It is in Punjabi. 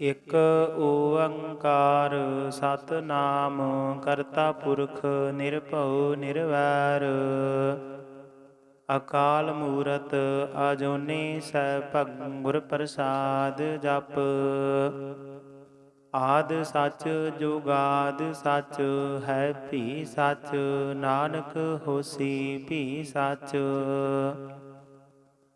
ਇਕ ਓੰਕਾਰ ਸਤਨਾਮ, ਕਰਤਾ ਪੁਰਖ ਨਿਰਭਉ ਨਿਰਵੈਰ। ਅਕਾਲ ਮੂਰਤ ਅਜੂਨੀ ਸੈਭੰ ਗੁਰ ਪ੍ਰਸਾਦ ਜਪ। ਆਦ ਸੱਚ ਜੁਗਾਦ ਸੱਚ, ਹੈ ਭੀ ਸੱਚ। ਨਾਨਕ ਹੋਸੀ ਭੀ ਸੱਚ।